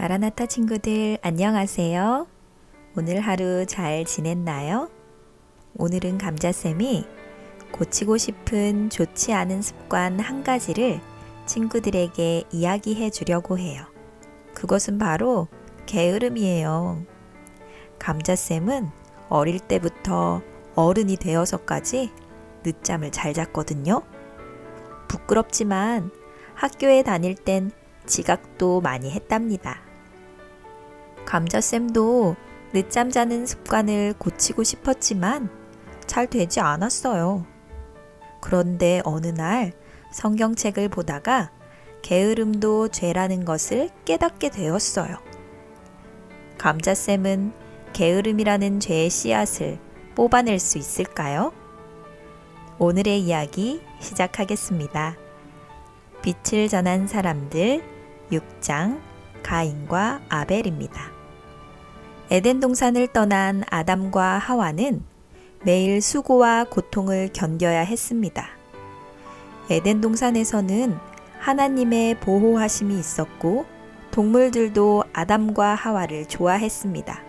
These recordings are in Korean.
마라나타 친구들 안녕하세요. 오늘 하루 잘 지냈나요? 오늘은 감자쌤이 고치고 싶은 좋지 않은 습관 한 가지를 친구들에게 이야기해 주려고 해요. 그것은 바로 게으름이에요. 감자쌤은 어릴 때부터 어른이 되어서까지 늦잠을 잘 잤거든요. 부끄럽지만 학교에 다닐 땐 지각도 많이 했답니다. 감자쌤도 늦잠 자는 습관을 고치고 싶었지만 잘 되지 않았어요. 그런데 어느 날 성경책을 보다가 게으름도 죄라는 것을 깨닫게 되었어요. 감자쌤은 게으름이라는 죄의 씨앗을 뽑아낼 수 있을까요? 오늘의 이야기 시작하겠습니다. 빛을 전한 사람들 6장 가인과 아벨입니다. 에덴 동산을 떠난 아담과 하와는 매일 수고와 고통을 견뎌야 했습니다. 에덴 동산에서는 하나님의 보호하심이 있었고 동물들도 아담과 하와를 좋아했습니다.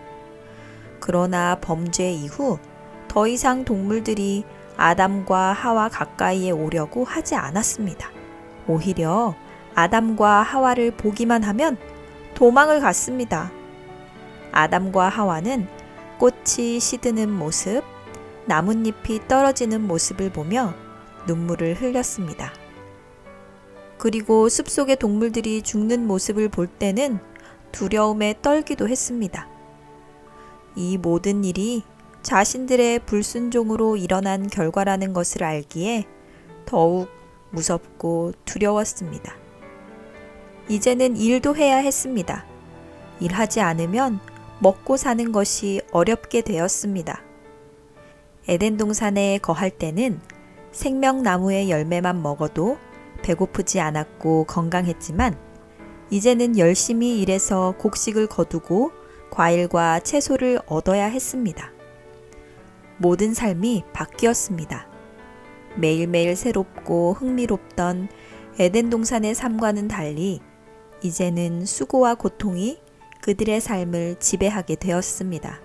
그러나 범죄 이후 더 이상 동물들이 아담과 하와 가까이에 오려고 하지 않았습니다. 오히려 아담과 하와를 보기만 하면 도망을 갔습니다. 아담과 하와는 꽃이 시드는 모습, 나뭇잎이 떨어지는 모습을 보며 눈물을 흘렸습니다. 그리고 숲속의 동물들이 죽는 모습을 볼 때는 두려움에 떨기도 했습니다. 이 모든 일이 자신들의 불순종으로 일어난 결과라는 것을 알기에 더욱 무섭고 두려웠습니다. 이제는 일도 해야 했습니다. 일하지 않으면 먹고 사는 것이 어렵게 되었습니다. 에덴 동산에 거할 때는 생명나무의 열매만 먹어도 배고프지 않았고 건강했지만 이제는 열심히 일해서 곡식을 거두고 과일과 채소를 얻어야 했습니다. 모든 삶이 바뀌었습니다. 매일매일 새롭고 흥미롭던 에덴 동산의 삶과는 달리 이제는 수고와 고통이 그들의 삶을 지배하게 되었습니다.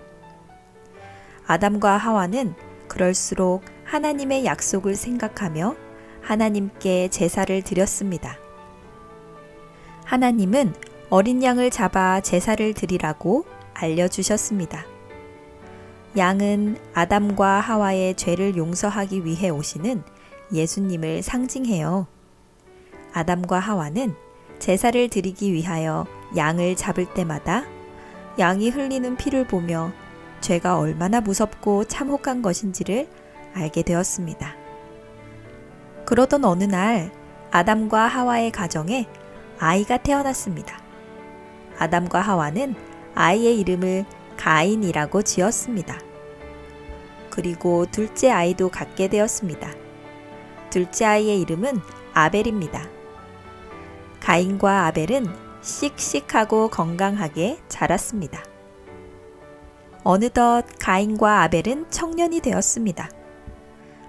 아담과 하와는 그럴수록 하나님의 약속을 생각하며 하나님께 제사를 드렸습니다. 하나님은 어린 양을 잡아 제사를 드리라고 알려주셨습니다. 양은 아담과 하와의 죄를 용서하기 위해 오시는 예수님을 상징해요. 아담과 하와는 제사를 드리기 위하여 양을 잡을 때마다 양이 흘리는 피를 보며 죄가 얼마나 무섭고 참혹한 것인지를 알게 되었습니다. 그러던 어느 날 아담과 하와의 가정에 아이가 태어났습니다. 아담과 하와는 아이의 이름을 가인이라고 지었습니다. 그리고 둘째 아이도 갖게 되었습니다. 둘째 아이의 이름은 아벨입니다. 가인과 아벨은 씩씩하고 건강하게 자랐습니다. 어느덧 가인과 아벨은 청년이 되었습니다.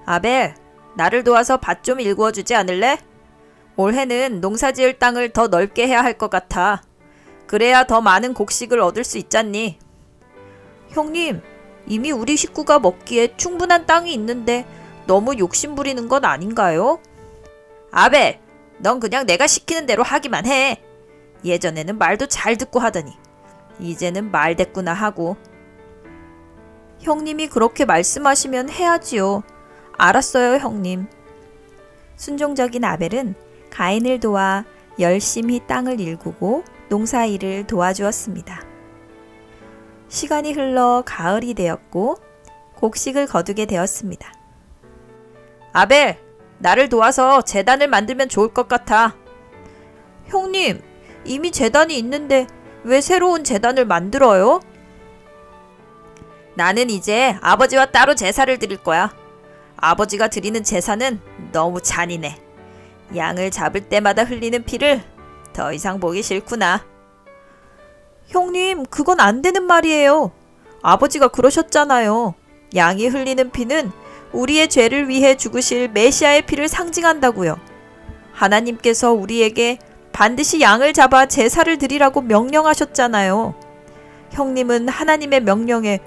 아벨, 나를 도와서 밭 좀 일구어 주지 않을래? 올해는 농사 지을 땅을 더 넓게 해야 할 것 같아. 그래야 더 많은 곡식을 얻을 수 있잖니. 형님, 이미 우리 식구가 먹기에 충분한 땅이 있는데 너무 욕심 부리는 건 아닌가요? 아벨, 넌 그냥 내가 시키는 대로 하기만 해. 예전에는 말도 잘 듣고 하더니 이제는 말대꾸나 하고. 형님이 그렇게 말씀하시면 해야지요. 알았어요, 형님. 순종적인 아벨은 가인을 도와 열심히 땅을 일구고 농사 일을 도와주었습니다. 시간이 흘러 가을이 되었고 곡식을 거두게 되었습니다. 아벨, 나를 도와서 재단을 만들면 좋을 것 같아. 형님, 이미 재단이 있는데 왜 새로운 재단을 만들어요? 나는 이제 아버지와 따로 제사를 드릴 거야. 아버지가 드리는 제사는 너무 잔인해. 양을 잡을 때마다 흘리는 피를 더 이상 보기 싫구나. 형님, 그건 안 되는 말이에요. 아버지가 그러셨잖아요. 양이 흘리는 피는 우리의 죄를 위해 죽으실 메시아의 피를 상징한다고요. 하나님께서 우리에게 반드시 양을 잡아 제사를 드리라고 명령하셨잖아요. 형님은 하나님의 명령에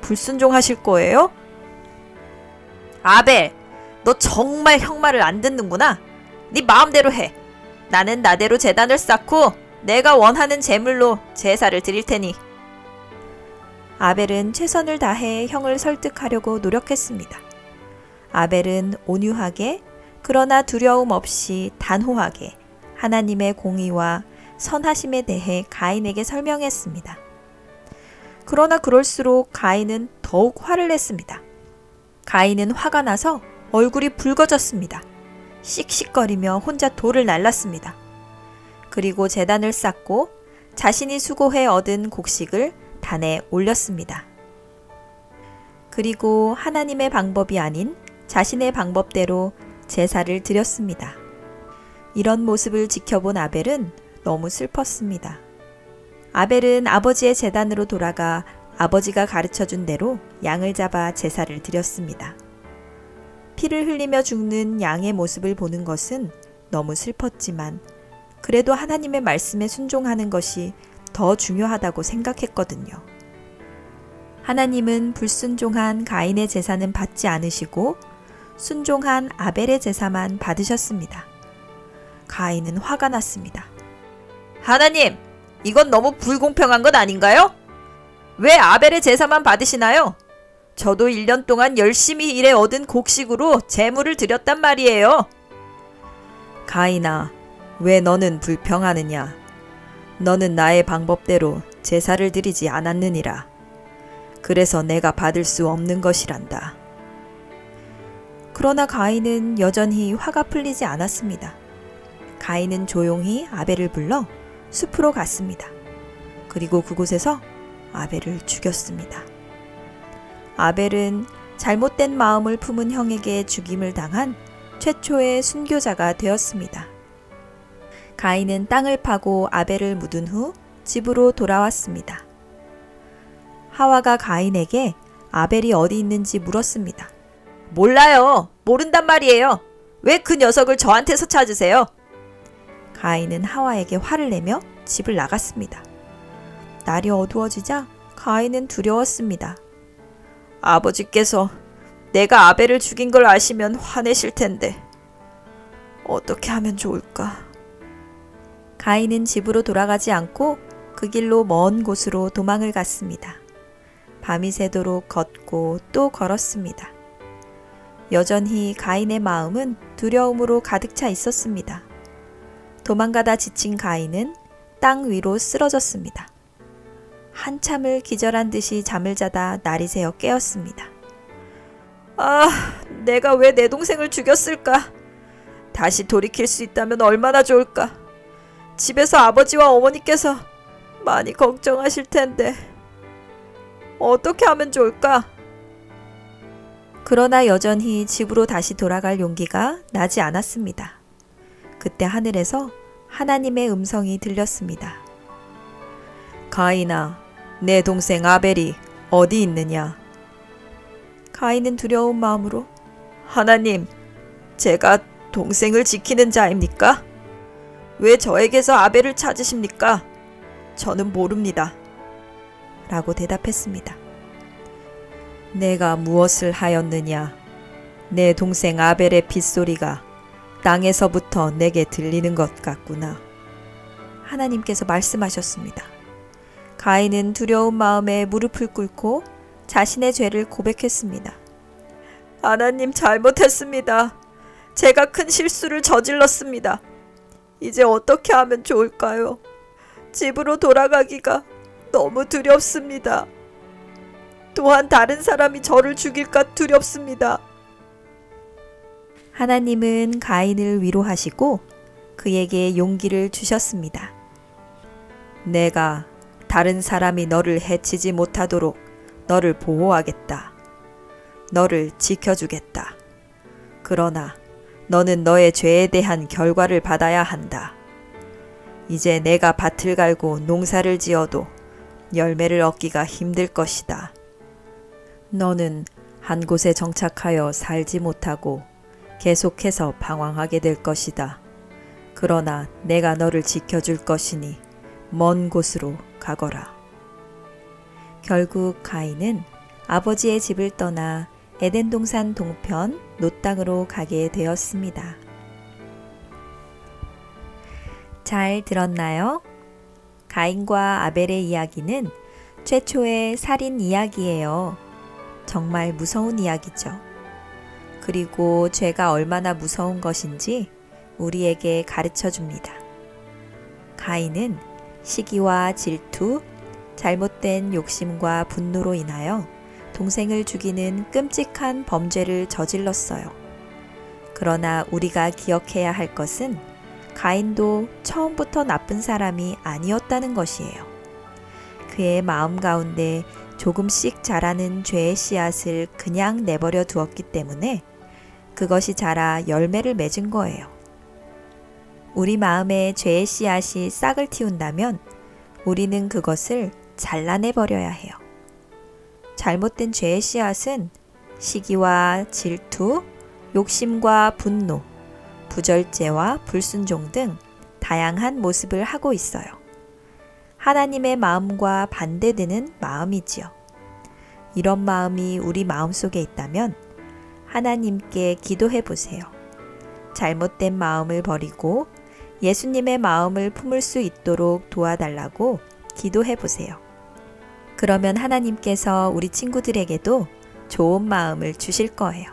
불순종하실 거예요? 아벨, 너 정말 형 말을 안 듣는구나. 네 마음대로 해. 나는 나대로 재단을 쌓고 내가 원하는 제물로 제사를 드릴 테니. 아벨은 최선을 다해 형을 설득하려고 노력했습니다. 아벨은 온유하게 그러나 두려움 없이 단호하게 하나님의 공의와 선하심에 대해 가인에게 설명했습니다. 그러나 그럴수록 가인은 더욱 화를 냈습니다. 가인은 화가 나서 얼굴이 붉어졌습니다. 씩씩거리며 혼자 돌을 날랐습니다. 그리고 재단을 쌓고 자신이 수고해 얻은 곡식을 단에 올렸습니다. 그리고 하나님의 방법이 아닌 자신의 방법대로 제사를 드렸습니다. 이런 모습을 지켜본 아벨은 너무 슬펐습니다. 아벨은 아버지의 재단으로 돌아가 아버지가 가르쳐 준 대로 양을 잡아 제사를 드렸습니다. 피를 흘리며 죽는 양의 모습을 보는 것은 너무 슬펐지만 그래도 하나님의 말씀에 순종하는 것이 더 중요하다고 생각했거든요. 하나님은 불순종한 가인의 제사는 받지 않으시고 순종한 아벨의 제사만 받으셨습니다. 가인은 화가 났습니다. 하나님, 이건 너무 불공평한 것 아닌가요? 왜 아벨의 제사만 받으시나요? 저도 1년 동안 열심히 일해 얻은 곡식으로 재물을 드렸단 말이에요. 가인아, 왜 너는 불평하느냐? 너는 나의 방법대로 제사를 드리지 않았느니라. 그래서 내가 받을 수 없는 것이란다. 그러나 가인은 여전히 화가 풀리지 않았습니다. 가인은 조용히 아벨을 불러 숲으로 갔습니다. 그리고 그곳에서 아벨을 죽였습니다. 아벨은 잘못된 마음을 품은 형에게 죽임을 당한 최초의 순교자가 되었습니다. 가인은 땅을 파고 아벨을 묻은 후 집으로 돌아왔습니다. 하와가 가인에게 아벨이 어디 있는지 물었습니다. 몰라요. 모른단 말이에요. 왜 그 녀석을 저한테서 찾으세요? 가인은 하와에게 화를 내며 집을 나갔습니다. 날이 어두워지자 가인은 두려웠습니다. 아버지께서 내가 아벨을 죽인 걸 아시면 화내실 텐데 어떻게 하면 좋을까? 가인은 집으로 돌아가지 않고 그 길로 먼 곳으로 도망을 갔습니다. 밤이 새도록 걷고 또 걸었습니다. 여전히 가인의 마음은 두려움으로 가득 차 있었습니다. 도망가다 지친 가인은 땅 위로 쓰러졌습니다. 한참을 기절한 듯이 잠을 자다 날이 새어 깨었습니다. 아, 내가 왜 내 동생을 죽였을까? 다시 돌이킬 수 있다면 얼마나 좋을까? 집에서 아버지와 어머니께서 많이 걱정하실 텐데. 어떻게 하면 좋을까? 그러나 여전히 집으로 다시 돌아갈 용기가 나지 않았습니다. 그때 하늘에서 하나님의 음성이 들렸습니다. 가인아, 내 동생 아벨이 어디 있느냐? 가인은 두려운 마음으로 하나님, 제가 동생을 지키는 자입니까? 왜 저에게서 아벨을 찾으십니까? 저는 모릅니다. 라고 대답했습니다. 내가 무엇을 하였느냐? 내 동생 아벨의 빗소리가 땅에서부터 내게 들리는 것 같구나. 하나님께서 말씀하셨습니다. 가인은 두려운 마음에 무릎을 꿇고 자신의 죄를 고백했습니다. 하나님 잘못했습니다. 제가 큰 실수를 저질렀습니다. 이제 어떻게 하면 좋을까요? 집으로 돌아가기가 너무 두렵습니다. 또한 다른 사람이 저를 죽일까 두렵습니다. 하나님은 가인을 위로하시고 그에게 용기를 주셨습니다. 내가 다른 사람이 너를 해치지 못하도록 너를 보호하겠다. 너를 지켜주겠다. 그러나 너는 너의 죄에 대한 결과를 받아야 한다. 이제 내가 밭을 갈고 농사를 지어도 열매를 얻기가 힘들 것이다. 너는 한 곳에 정착하여 살지 못하고 계속해서 방황하게 될 것이다. 그러나 내가 너를 지켜줄 것이니 먼 곳으로 가거라. 결국 가인은 아버지의 집을 떠나 에덴 동산 동편 노 땅으로 가게 되었습니다. 잘 들었나요? 가인과 아벨의 이야기는 최초의 살인 이야기예요. 정말 무서운 이야기죠. 그리고 죄가 얼마나 무서운 것인지 우리에게 가르쳐 줍니다. 가인은 시기와 질투, 잘못된 욕심과 분노로 인하여 동생을 죽이는 끔찍한 범죄를 저질렀어요. 그러나 우리가 기억해야 할 것은 가인도 처음부터 나쁜 사람이 아니었다는 것이에요. 그의 마음 가운데 조금씩 자라는 죄의 씨앗을 그냥 내버려 두었기 때문에 그것이 자라 열매를 맺은 거예요. 우리 마음에 죄의 씨앗이 싹을 틔운다면 우리는 그것을 잘라내 버려야 해요. 잘못된 죄의 씨앗은 시기와 질투, 욕심과 분노, 부절제와 불순종 등 다양한 모습을 하고 있어요. 하나님의 마음과 반대되는 마음이지요. 이런 마음이 우리 마음 속에 있다면 하나님께 기도해 보세요. 잘못된 마음을 버리고 예수님의 마음을 품을 수 있도록 도와달라고 기도해 보세요. 그러면 하나님께서 우리 친구들에게도 좋은 마음을 주실 거예요.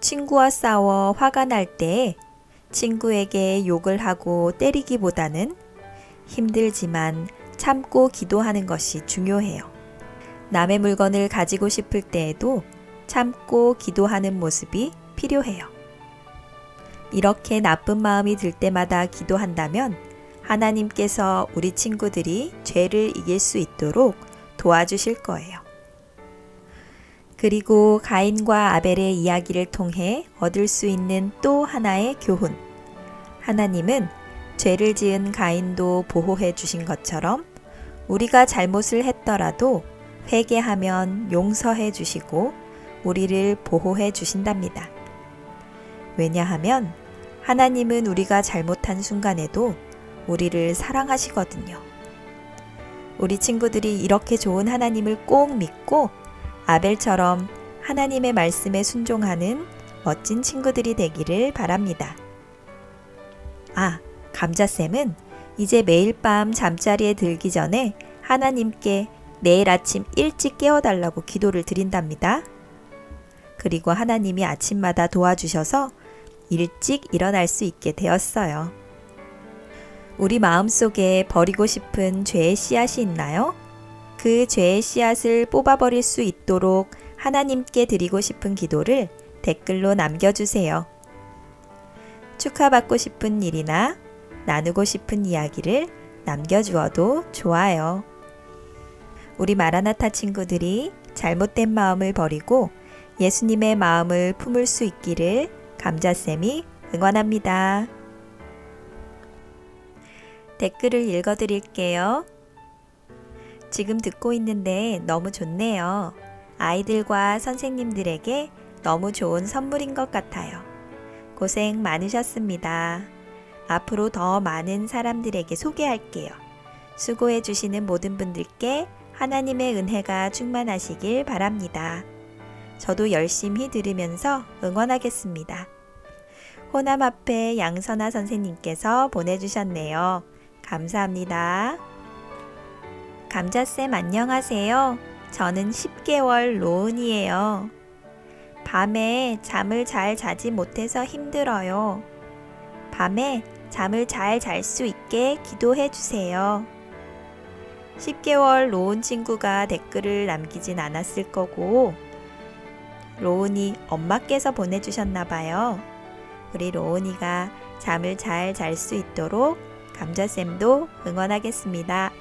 친구와 싸워 화가 날때 친구에게 욕을 하고 때리기보다는 힘들지만 참고 기도하는 것이 중요해요. 남의 물건을 가지고 싶을 때에도 참고 기도하는 모습이 필요해요. 이렇게 나쁜 마음이 들 때마다 기도한다면 하나님께서 우리 친구들이 죄를 이길 수 있도록 도와주실 거예요. 그리고 가인과 아벨의 이야기를 통해 얻을 수 있는 또 하나의 교훈. 하나님은 죄를 지은 가인도 보호해 주신 것처럼 우리가 잘못을 했더라도 회개하면 용서해 주시고 우리를 보호해 주신답니다. 왜냐하면 하나님은 우리가 잘못한 순간에도 우리를 사랑하시거든요. 우리 친구들이 이렇게 좋은 하나님을 꼭 믿고 아벨처럼 하나님의 말씀에 순종하는 멋진 친구들이 되기를 바랍니다. 아, 감자쌤은 이제 매일 밤 잠자리에 들기 전에 하나님께 내일 아침 일찍 깨워달라고 기도를 드린답니다. 그리고 하나님이 아침마다 도와주셔서 일찍 일어날 수 있게 되었어요. 우리 마음속에 버리고 싶은 죄의 씨앗이 있나요? 그 죄의 씨앗을 뽑아버릴 수 있도록 하나님께 드리고 싶은 기도를 댓글로 남겨주세요. 축하받고 싶은 일이나 나누고 싶은 이야기를 남겨주어도 좋아요. 우리 마라나타 친구들이 잘못된 마음을 버리고 예수님의 마음을 품을 수 있기를 감자쌤이 응원합니다. 댓글을 읽어 드릴게요. 지금 듣고 있는데 너무 좋네요. 아이들과 선생님들에게 너무 좋은 선물인 것 같아요. 고생 많으셨습니다. 앞으로 더 많은 사람들에게 소개할게요. 수고해 주시는 모든 분들께 하나님의 은혜가 충만하시길 바랍니다. 저도 열심히 들으면서 응원하겠습니다. 호남 앞에 양선아 선생님께서 보내주셨네요. 감사합니다. 감자쌤 안녕하세요. 저는 10개월 로운이에요. 밤에 잠을 잘 자지 못해서 힘들어요. 밤에 잠을 잘 잘 수 있게 기도해 주세요. 10개월 로운 친구가 댓글을 남기진 않았을 거고, 로운이 엄마께서 보내주셨나 봐요. 우리 로운이가 잠을 잘 잘 수 있도록 감자쌤도 응원하겠습니다.